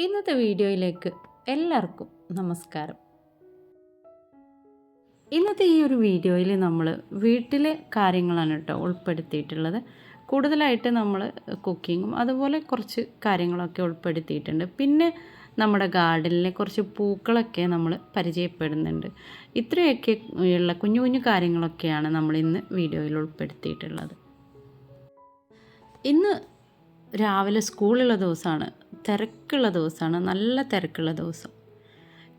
ഇന്നത്തെ വീഡിയോയിലേക്ക് എല്ലാവർക്കും നമസ്കാരം. ഇന്നത്തെ ഈ ഒരു വീഡിയോയിൽ നമ്മൾ വീട്ടിലെ കാര്യങ്ങളാണ് കേട്ടോ ഉൾപ്പെടുത്തിയിട്ടുള്ളത്. കൂടുതലായിട്ട് നമ്മൾ കുക്കിങ്ങും അതുപോലെ കുറച്ച് കാര്യങ്ങളൊക്കെ ഉൾപ്പെടുത്തിയിട്ടുണ്ട്. പിന്നെ നമ്മുടെ ഗാർഡനിലെ കുറച്ച് പൂക്കളൊക്കെ നമ്മൾ പരിചയപ്പെടുന്നുണ്ട്. ഇത്രയൊക്കെ ഉള്ള കുഞ്ഞു കുഞ്ഞു കാര്യങ്ങളൊക്കെയാണ് നമ്മൾ ഇന്ന് വീഡിയോയിൽ ഉൾപ്പെടുത്തിയിട്ടുള്ളത്. ഇന്ന് രാവിലെ സ്കൂളുള്ള ദിവസമാണ്. തിരക്കുള്ള ദിവസമാണ് നല്ല തിരക്കുള്ള ദിവസം.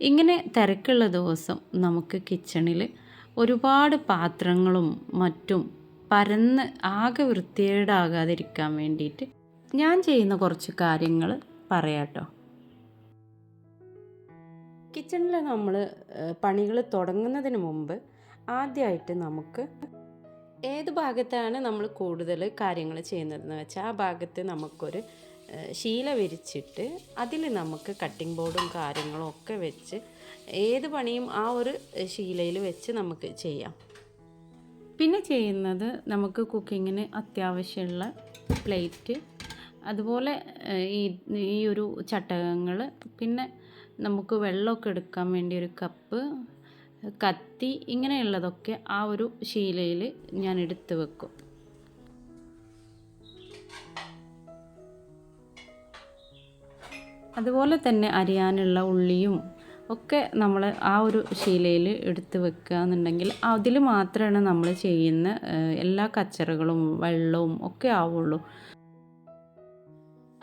ഇങ്ങനെ തിരക്കുള്ള ദിവസം നമുക്ക് കിച്ചണിൽ ഒരുപാട് പാത്രങ്ങളും മറ്റും പരന്ന് ആകെ വൃത്തികേടാകാതിരിക്കാൻ വേണ്ടിയിട്ട് ഞാൻ ചെയ്യുന്ന കുറച്ച് കാര്യങ്ങൾ പറയാട്ടോ. കിച്ചണിൽ നമ്മൾ പണികൾ തുടങ്ങുന്നതിന് മുമ്പ് ആദ്യമായിട്ട് നമുക്ക് ഏത് ഭാഗത്താണ് നമ്മൾ കൂടുതൽ കാര്യങ്ങൾ ചെയ്യുന്നതെന്ന് വെച്ചാൽ ആ ഭാഗത്ത് നമുക്കൊരു ശീല വിരിച്ചിട്ട് അതിൽ നമുക്ക് കട്ടിംഗ് ബോർഡും കാര്യങ്ങളും ഒക്കെ വെച്ച് ഏത് പണിയും ആ ഒരു ശീലയിൽ വെച്ച് നമുക്ക് ചെയ്യാം. പിന്നെ ചെയ്യുന്നത് നമുക്ക് കുക്കിങ്ങിന് അത്യാവശ്യമുള്ള പ്ലേറ്റ് അതുപോലെ ഈ ഈ ഒരു ചട്ടകങ്ങൾ പിന്നെ നമുക്ക് വെള്ളമൊക്കെ എടുക്കാൻ വേണ്ടി ഒരു കപ്പ് കത്തി ഇങ്ങനെയുള്ളതൊക്കെ ആ ഒരു ശീലയിൽ ഞാൻ എടുത്ത് വെക്കും. അതുപോലെ തന്നെ അരിയാനുള്ള ഉള്ളിയും ഒക്കെ നമ്മൾ ആ ഒരു ശീലയിൽ എടുത്ത് വെക്കുക എന്നുണ്ടെങ്കിൽ അതിൽ മാത്രമാണ് നമ്മൾ ചെയ്യുന്ന എല്ലാ കച്ചറകളും വെള്ളവും ഒക്കെ ആവുള്ളൂ.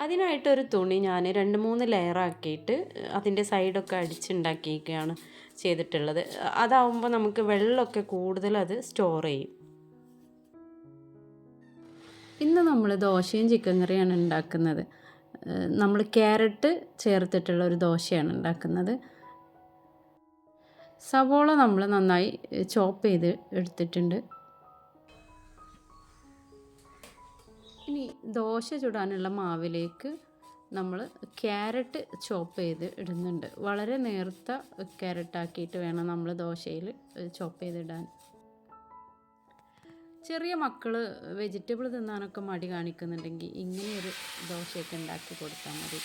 അതിനായിട്ടൊരു തുണി ഞാൻ രണ്ട് മൂന്ന് ലെയറാക്കിയിട്ട് അതിന്റെ സൈഡൊക്കെ അടിച്ചുണ്ടാക്കിയൊക്കെയാണ് ചെയ്തിട്ടുള്ളത്. അതാവുമ്പോൾ നമുക്ക് വെള്ളമൊക്കെ കൂടുതൽ അത് സ്റ്റോർ ചെയ്യും. ഇന്ന് നമ്മൾ ദോശയും ചിക്കൻ കറിയാണ് ഉണ്ടാക്കുന്നത്. നമ്മൾ ക്യാരറ്റ് ചേർത്തിട്ടുള്ള ഒരു ദോശയാണ് ഉണ്ടാക്കുന്നത്. സവോള നമ്മൾ നന്നായി ചോപ്പ് ചെയ്ത് എടുത്തിട്ടുണ്ട്. ഇനി ദോശ ചുടാനുള്ള മാവിലേക്ക് നമ്മൾ ക്യാരറ്റ് ചോപ്പ് ചെയ്ത് ഇടുന്നുണ്ട്. വളരെ നേർത്ത ക്യാരറ്റ് ആക്കിയിട്ട് വേണം നമ്മൾ ദോശയിൽ ചോപ്പ് ചെയ്തിടാൻ. ചെറിയ മക്കൾ വെജിറ്റബിൾ തിന്നാനൊക്കെ മടി കാണിക്കുന്നുണ്ടെങ്കിൽ ഇങ്ങനെയൊരു ദോശയൊക്കെ ഉണ്ടാക്കി കൊടുത്താൽ മതി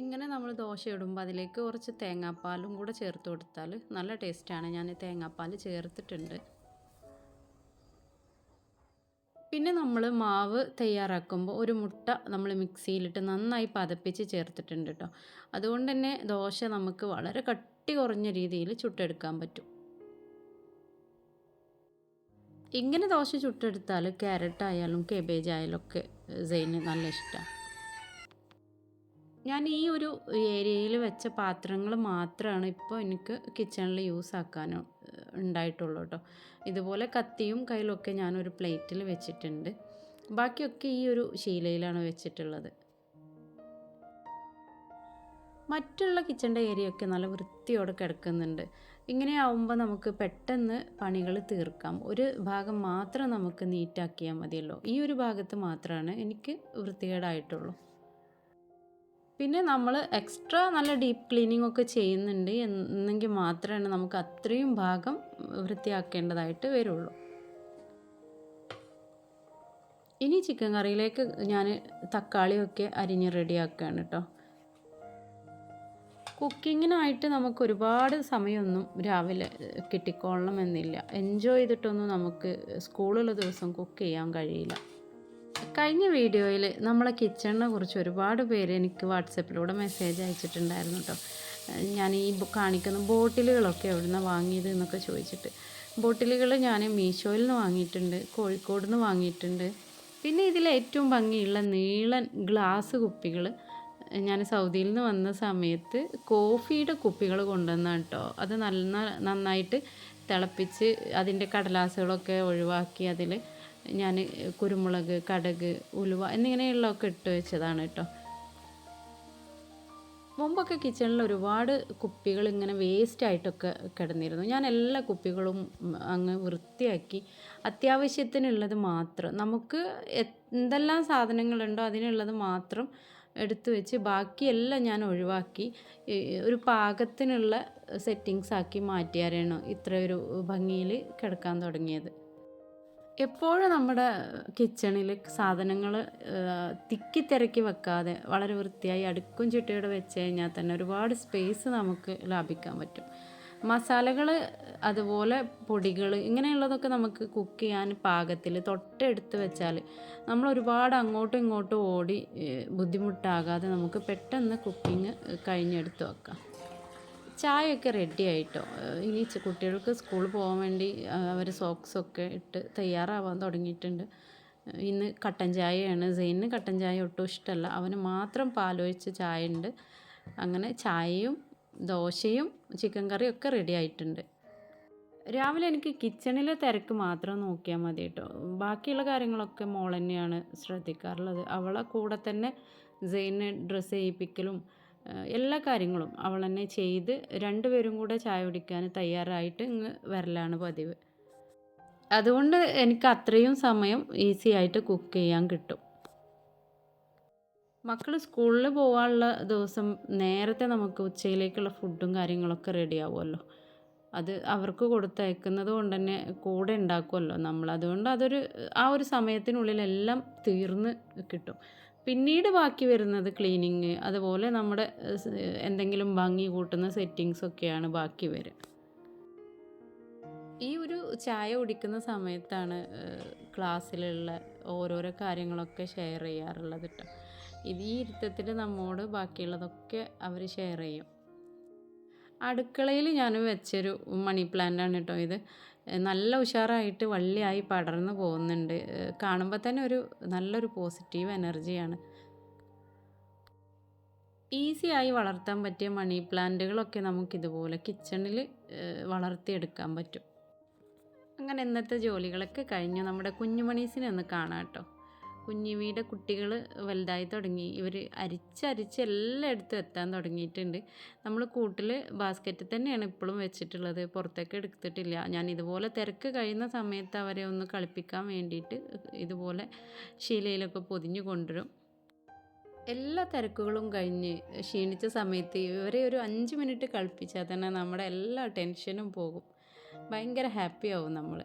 ഇങ്ങനെ നമ്മൾ ദോശ ഇടുമ്പോൾ അതിലേക്ക് കുറച്ച് തേങ്ങാപ്പാലും കൂടെ ചേർത്ത് കൊടുത്താൽ നല്ല ടേസ്റ്റാണ്. ഞാൻ തേങ്ങാപ്പാൽ ചേർത്തിട്ടുണ്ട്. പിന്നെ നമ്മൾ മാവ് തയ്യാറാക്കുമ്പോൾ ഒരു മുട്ട നമ്മൾ മിക്സിയിലിട്ട് നന്നായി പതപ്പിച്ച് ചേർത്തിട്ടുണ്ട് കേട്ടോ അതുകൊണ്ട് തന്നെ ദോശ നമുക്ക് വളരെ കട്ടി കുറഞ്ഞ രീതിയിൽ ചുട്ടെടുക്കാൻ പറ്റും. ഇങ്ങനെ ദോശ ചുട്ടെടുത്താൽ ക്യാരറ്റ് ആയാലും കേബേജ് ആയാലും ഒക്കെ സെയിന് നല്ല ഇഷ്ടമാണ് ഞാൻ ഈ ഒരു ഏരിയയിൽ വെച്ച പാത്രങ്ങൾ മാത്രമാണ് ഇപ്പോൾ എനിക്ക് കിച്ചണിൽ യൂസ് ആക്കാൻ ഉണ്ടായിട്ടുള്ളൂ കേട്ടോ ഇതുപോലെ കത്തിയും കയ്യിലൊക്കെ ഞാനൊരു പ്ലേറ്റിൽ വെച്ചിട്ടുണ്ട്. ബാക്കിയൊക്കെ ഈ ഒരു ശീലയിലാണ് വെച്ചിട്ടുള്ളത്. മറ്റുള്ള കിച്ചണിന്റെ ഒക്കെ നല്ല വൃത്തിയോടെ കിടക്കുന്നുണ്ട്. ഇങ്ങനെ ആവുമ്പോൾ നമുക്ക് പെട്ടെന്ന് പണികൾ തീർക്കാം. ഒരു ഭാഗം മാത്രം നമുക്ക് നീറ്റാക്കിയാൽ മതിയല്ലോ. ഈ ഒരു ഭാഗത്ത് മാത്രമാണ് എനിക്ക് വൃത്തികേടായിട്ടുള്ളൂ. പിന്നെ നമ്മൾ എക്സ്ട്രാ നല്ല ഡീപ്പ് ക്ലീനിങ് ഒക്കെ ചെയ്യുന്നുണ്ട് എന്നെങ്കിൽ മാത്രമാണ് നമുക്ക് അത്രയും ഭാഗം വൃത്തിയാക്കേണ്ടതായിട്ട് വരുള്ളൂ. ഇനി ചിക്കൻ കറിയിലേക്ക് ഞാൻ തക്കാളിയൊക്കെ അരിഞ്ഞ് റെഡിയാക്കുകയാണ് കേട്ടോ കുക്കിങ്ങിനായിട്ട് നമുക്ക് ഒരുപാട് സമയമൊന്നും രാവിലെ കിട്ടിക്കൊള്ളണം എന്നില്ല എൻജോയ് ചെയ്തിട്ടൊന്നും നമുക്ക് സ്കൂളുള്ള ദിവസം കുക്ക് ചെയ്യാൻ കഴിയില്ല. കഴിഞ്ഞ വീഡിയോയിൽ നമ്മളെ കിച്ചണിനെ കുറിച്ച് ഒരുപാട് പേര് എനിക്ക് വാട്സപ്പിലൂടെ മെസ്സേജ് അയച്ചിട്ടുണ്ടായിരുന്നു കേട്ടോ ഞാൻ ഈ കാണിക്കുന്ന ബോട്ടിലുകളൊക്കെ എവിടുന്ന വാങ്ങിയത് എന്നൊക്കെ ചോദിച്ചിട്ട്. ബോട്ടിലുകൾ ഞാൻ മീഷോയിൽ നിന്ന് വാങ്ങിയിട്ടുണ്ട് കോഴിക്കോട് നിന്ന് വാങ്ങിയിട്ടുണ്ട്. പിന്നെ ഇതിൽ ഏറ്റവും ഭംഗിയുള്ള നീളൻ ഗ്ലാസ് കുപ്പികൾ ഞാൻ സൗദിയിൽ നിന്ന് വന്ന സമയത്ത് കോഫിയുടെ കുപ്പികൾ കൊണ്ടുവന്നാണ് കേട്ടോ അത് നല്ല നന്നായിട്ട് തിളപ്പിച്ച് അതിന്റെ കടലാസുകളൊക്കെ ഒഴിവാക്കി അതിൽ ഞാൻ കുരുമുളക് കടക് ഉലുവ എന്നിങ്ങനെയുള്ളതൊക്കെ ഇട്ട് വെച്ചതാണ് കേട്ടോ മുമ്പൊക്കെ കിച്ചണിൽ ഒരുപാട് കുപ്പികൾ ഇങ്ങനെ വേസ്റ്റ് ആയിട്ടൊക്കെ കിടന്നിരുന്നു. ഞാൻ എല്ലാ കുപ്പികളും അങ്ങ് വൃത്തിയാക്കി. അത്യാവശ്യത്തിനുള്ളത് മാത്രം. നമുക്ക് എന്തെല്ലാം സാധനങ്ങളുണ്ടോ അതിനുള്ളത് മാത്രം എടുത്തു വെച്ച് ബാക്കിയെല്ലാം ഞാൻ ഒഴിവാക്കി. ഒരു പാകത്തിനുള്ള സെറ്റിങ്സ് ആക്കി മാറ്റിയാരാണ് ഇത്ര ഒരു ഭംഗിയിൽ കിടക്കാൻ തുടങ്ങിയത്. എപ്പോഴും നമ്മുടെ കിച്ചണിൽ സാധനങ്ങൾ തിക്കി തിരക്കി വെക്കാതെ വളരെ വൃത്തിയായി അടുക്കും ചിട്ടയോടെ വെച്ച് കഴിഞ്ഞാൽ തന്നെ ഒരുപാട് സ്പേസ് നമുക്ക് ലാഭിക്കാൻ പറ്റും. മസാലകൾ അതുപോലെ പൊടികൾ ഇങ്ങനെയുള്ളതൊക്കെ നമുക്ക് കുക്ക് ചെയ്യാൻ പാകത്തിൽ തൊട്ടെടുത്ത് വെച്ചാൽ നമ്മൾ ഒരുപാട് അങ്ങോട്ടും ഇങ്ങോട്ടും ഓടി ബുദ്ധിമുട്ടാകാതെ നമുക്ക് പെട്ടെന്ന് കുക്കിംഗ് കഴിഞ്ഞെടുത്ത് വെക്കാം. ചായയൊക്കെ റെഡി ആയിട്ടോ? ഇനി കുട്ടികൾക്ക് സ്കൂളിൽ പോകാൻ വേണ്ടി അവർ സോക്സൊക്കെ ഇട്ട് തയ്യാറാവാൻ തുടങ്ങിയിട്ടുണ്ട്. ഇന്ന് കട്ടൻ ചായയാണ്. സെയിനിന് കട്ടൻ ചായ ഒട്ടും ഇഷ്ടമല്ല അവന് മാത്രം പാലൊഴിച്ച് ചായ ഉണ്ട്. അങ്ങനെ ചായയും ദോശയും ചിക്കൻ കറിയും ഒക്കെ റെഡി ആയിട്ടുണ്ട്. രാവിലെ എനിക്ക് കിച്ചണിലെ തിരക്ക് മാത്രം നോക്കിയാൽ മതി കേട്ടോ ബാക്കിയുള്ള കാര്യങ്ങളൊക്കെ മോൾ തന്നെയാണ് ശ്രദ്ധിക്കാറുള്ളത്. അവളെ കൂടെ തന്നെ സെയിന് ഡ്രസ്സ് ചെയ്യിപ്പിക്കലും എല്ലാ കാര്യങ്ങളും അവൾ തന്നെ ചെയ്ത് രണ്ടുപേരും കൂടെ ചായ കുടിക്കാൻ തയ്യാറായിട്ട് ഇങ്ങ് വരലാണ് പതിവ്. അതുകൊണ്ട് എനിക്ക് അത്രയും സമയം ഈസി ആയിട്ട് കുക്ക് ചെയ്യാൻ കിട്ടും. മക്കൾ സ്കൂളിൽ പോകാനുള്ള ദിവസം നേരത്തെ നമുക്ക് ഉച്ചയിലേക്കുള്ള ഫുഡും കാര്യങ്ങളൊക്കെ റെഡി ആവുമല്ലോ അത് അവർക്ക് കൊടുത്തയക്കുന്നത് കൊണ്ട് തന്നെ കൂടെ ഉണ്ടാക്കുമല്ലോ നമ്മൾ. അതുകൊണ്ട് അതൊരു ആ ഒരു സമയത്തിനുള്ളിൽ എല്ലാം തീർന്ന് കിട്ടും. പിന്നീട് ബാക്കി വരുന്നത് ക്ലീനിങ് അതുപോലെ നമ്മുടെ എന്തെങ്കിലും ഭംഗി കൂട്ടുന്ന സെറ്റിങ്സൊക്കെയാണ് ബാക്കി വരിക. ഈ ഒരു ചായ കുടിക്കുന്ന സമയത്താണ് ക്ലാസ്സിലുള്ള ഓരോരോ കാര്യങ്ങളൊക്കെ ഷെയർ ചെയ്യാറുള്ളത് കേട്ടോ ഇത് ഈ ഇരുത്തത്തിൽ നമ്മോട് ബാക്കിയുള്ളതൊക്കെ അവർ ഷെയർ ചെയ്യും. അടുക്കളയിൽ ഞാൻ വെച്ചൊരു മണി പ്ലാന്റാണ് കേട്ടോ ഇത്. നല്ല ഉഷാറായിട്ട് വള്ളിയായി പടർന്നു പോകുന്നുണ്ട്. കാണുമ്പോൾ തന്നെ ഒരു നല്ലൊരു പോസിറ്റീവ് എനർജിയാണ് ഈസിയായി വളർത്താൻ പറ്റിയ മണി പ്ലാന്റുകളൊക്കെ നമുക്കിതുപോലെ കിച്ചണിൽ വളർത്തിയെടുക്കാൻ പറ്റും. അങ്ങനെ ഇന്നത്തെ ജോലികളൊക്കെ കഴിഞ്ഞു. നമ്മുടെ കുഞ്ഞുമണീസിനെ ഒന്ന് കാണാം കേട്ടോ. വീടെ കുട്ടികൾ വലുതായി തുടങ്ങി. ഇവർ അരിച്ചരിച്ച് എല്ലായിടത്തും എത്താൻ തുടങ്ങിയിട്ടുണ്ട്. നമ്മൾ കൂട്ടിൽ ബാസ്ക്കറ്റിൽ തന്നെയാണ് ഇപ്പോഴും വെച്ചിട്ടുള്ളത്. പുറത്തേക്ക് എടുത്തിട്ടില്ല. ഞാൻ ഇതുപോലെ തിരക്ക് കഴിയുന്ന സമയത്ത് അവരെ ഒന്ന് കളിപ്പിക്കാൻ വേണ്ടിയിട്ട് ഇതുപോലെ ശീലയിലൊക്കെ പൊതിഞ്ഞു കൊണ്ടുവരും. എല്ലാ തിരക്കുകളും കഴിഞ്ഞ് ക്ഷീണിച്ച സമയത്ത് ഇവരെ ഒരു അഞ്ച് മിനിറ്റ് കളിപ്പിച്ചാൽ തന്നെ നമ്മുടെ എല്ലാ ടെൻഷനും പോകും. ഭയങ്കര ഹാപ്പി ആവും നമ്മൾ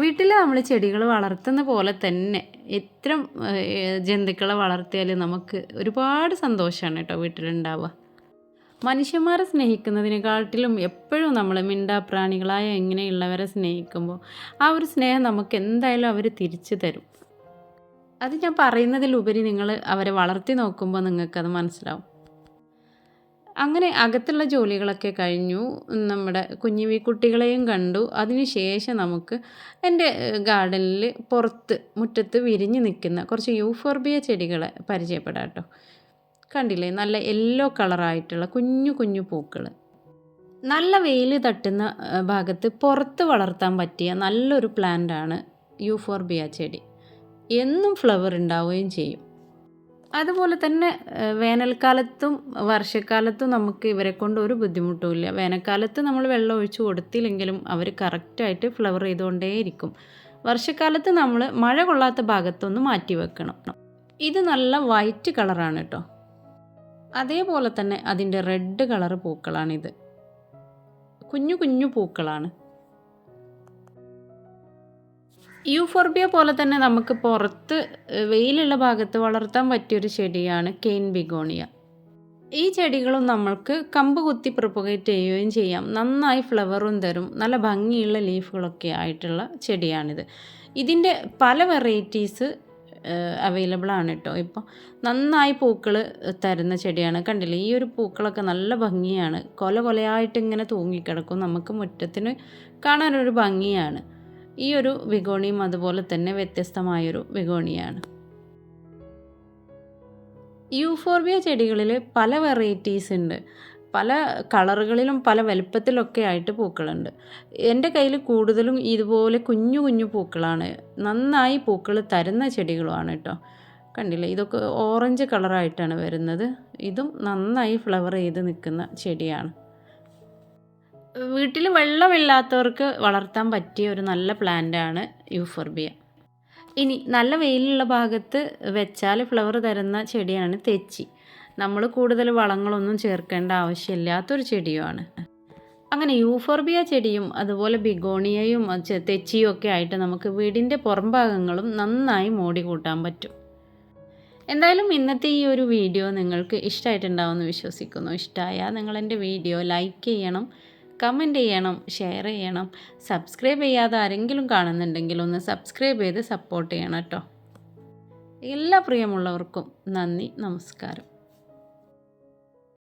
വീട്ടിൽ നമ്മൾ ചെടികൾ വളർത്തുന്ന പോലെ തന്നെ എത്ര ജന്തുക്കളെ വളർത്തിയാൽ നമുക്ക് ഒരുപാട് സന്തോഷമാണ് കേട്ടോ വീട്ടിലുണ്ടാവുക. മനുഷ്യന്മാരെ സ്നേഹിക്കുന്നതിനെക്കാട്ടിലും എപ്പോഴും നമ്മൾ മിണ്ടാപ്രാണികളായ ഇങ്ങനെയുള്ളവരെ സ്നേഹിക്കുമ്പോൾ ആ ഒരു സ്നേഹം നമുക്ക് എന്തായാലും അവർ തിരിച്ചു തരും. അത് ഞാൻ പറയുന്നതിലുപരി നിങ്ങൾ അവരെ വളർത്തി നോക്കുമ്പോൾ നിങ്ങൾക്കത് മനസ്സിലാവും. അങ്ങനെ അകത്തുള്ള ജോലികളൊക്കെ കഴിഞ്ഞു. നമ്മുടെ കുഞ്ഞുവി കുട്ടികളെയും കണ്ടു. അതിനുശേഷം നമുക്ക് എന്റെ ഗാർഡനിൽ പുറത്ത് മുറ്റത്ത് വിരിഞ്ഞ് നിൽക്കുന്ന കുറച്ച് യൂഫോർബിയ ചെടികളെ പരിചയപ്പെടാം കേട്ടോ. കണ്ടില്ലേ? നല്ല യെല്ലോ കളറായിട്ടുള്ള കുഞ്ഞു കുഞ്ഞു പൂക്കൾ നല്ല വെയിൽ തട്ടുന്ന ഭാഗത്ത് പുറത്ത് വളർത്താൻ പറ്റിയ നല്ലൊരു പ്ലാന്റാണ് യൂഫോർബിയ ചെടി. എന്നും ഫ്ലവർ ഉണ്ടാവുകയും ചെയ്യും. അതുപോലെ തന്നെ വേനൽക്കാലത്തും വർഷക്കാലത്തും നമുക്ക് ഇവരെ കൊണ്ട് ഒരു ബുദ്ധിമുട്ടുമില്ല. വേനൽക്കാലത്ത് നമ്മൾ വെള്ളം ഒഴിച്ച് കൊടുത്തില്ലെങ്കിലും അവർ കറക്റ്റായിട്ട് ഫ്ലവർ ചെയ്തുകൊണ്ടേയിരിക്കും. വർഷക്കാലത്ത് നമ്മൾ മഴ കൊള്ളാത്ത ഭാഗത്തൊന്ന് മാറ്റി വെക്കണം. ഇത് നല്ല വൈറ്റ് കളറാണ് കേട്ടോ അതേപോലെ തന്നെ അതിന്റെ റെഡ് കളർ പൂക്കളാണിത്. കുഞ്ഞു കുഞ്ഞു പൂക്കളാണ്. യൂഫോർബിയ പോലെ തന്നെ നമുക്ക് പുറത്ത് വെയിലുള്ള ഭാഗത്ത് വളർത്താൻ പറ്റിയൊരു ചെടിയാണ് കെയിൻ ബിഗോണിയ ഈ ചെടികളും നമ്മൾക്ക് കമ്പ് കുത്തി പ്രൊപ്പഗേറ്റ് ചെയ്യുകയും ചെയ്യാം. നന്നായി ഫ്ലവറും തരും. നല്ല ഭംഗിയുള്ള ലീഫുകളൊക്കെ ആയിട്ടുള്ള ചെടിയാണിത്. ഇതിന്റെ പല വെറൈറ്റീസ് അവൈലബിൾ ആണ് കേട്ടോ. ഇപ്പോൾ നന്നായി പൂക്കൾ തരുന്ന ചെടിയാണ്. കണ്ടില്ലേ? ഈ ഒരു പൂക്കളൊക്കെ നല്ല ഭംഗിയാണ്. കൊല കൊലയായിട്ട് ഇങ്ങനെ തൂങ്ങിക്കിടക്കും. നമുക്ക് മുറ്റത്തിന് കാണാനൊരു ഭംഗിയാണ്. ഈ ഒരു വിഗോണിയും അതുപോലെ തന്നെ വ്യത്യസ്തമായൊരു വിഗോണിയാണ്. യൂഫോർബിയ ചെടികളിൽ പല വെറൈറ്റീസ് ഉണ്ട്. പല കളറുകളിലും പല വലുപ്പത്തിലൊക്കെ ആയിട്ട് പൂക്കളുണ്ട്. എന്റെ കയ്യിൽ കൂടുതലും ഇതുപോലെ കുഞ്ഞു കുഞ്ഞു പൂക്കളാണ്. നന്നായി പൂക്കൾ തരുന്ന ചെടികളുമാണ് കേട്ടോ കണ്ടില്ലേ? ഇതൊക്കെ ഓറഞ്ച് കളറായിട്ടാണ് വരുന്നത്. ഇതും നന്നായി ഫ്ലവർ ചെയ്ത് നിൽക്കുന്ന ചെടിയാണ്. വീട്ടിൽ വെള്ളമില്ലാത്തവർക്ക് വളർത്താൻ പറ്റിയ ഒരു നല്ല പ്ലാന്റാണ് യൂഫോർബിയ ഇനി നല്ല വെയിലുള്ള ഭാഗത്ത് വെച്ചാൽ ഫ്ലവർ തരുന്ന ചെടിയാണ് തെച്ചി. നമ്മൾ കൂടുതൽ വളങ്ങളൊന്നും ചേർക്കേണ്ട ആവശ്യമില്ലാത്തൊരു ചെടിയുമാണ്. അങ്ങനെ യൂഫോർബിയ ചെടിയും അതുപോലെ ബിഗോണിയയും തെച്ചിയും ഒക്കെ ആയിട്ട് നമുക്ക് വീടിന്റെ പുറംഭാഗങ്ങളും നന്നായി മോടി കൂട്ടാൻ പറ്റും. എന്തായാലും ഇന്നത്തെ ഈ ഒരു വീഡിയോ നിങ്ങൾക്ക് ഇഷ്ടമായിട്ടുണ്ടാവുമെന്ന് വിശ്വസിക്കുന്നു. ഇഷ്ടമായാൽ നിങ്ങളെന്റെ വീഡിയോ ലൈക്ക് ചെയ്യണം. കമന്റ് ചെയ്യണം ഷെയർ ചെയ്യണം. സബ്സ്ക്രൈബ് ചെയ്യാതെ ആരെങ്കിലും കാണുന്നുണ്ടെങ്കിൽ ഒന്ന് സബ്സ്ക്രൈബ് ചെയ്ത് സപ്പോർട്ട് ചെയ്യണം കേട്ടോ. എല്ലാ പ്രിയമുള്ളവർക്കും നന്ദി നമസ്കാരം.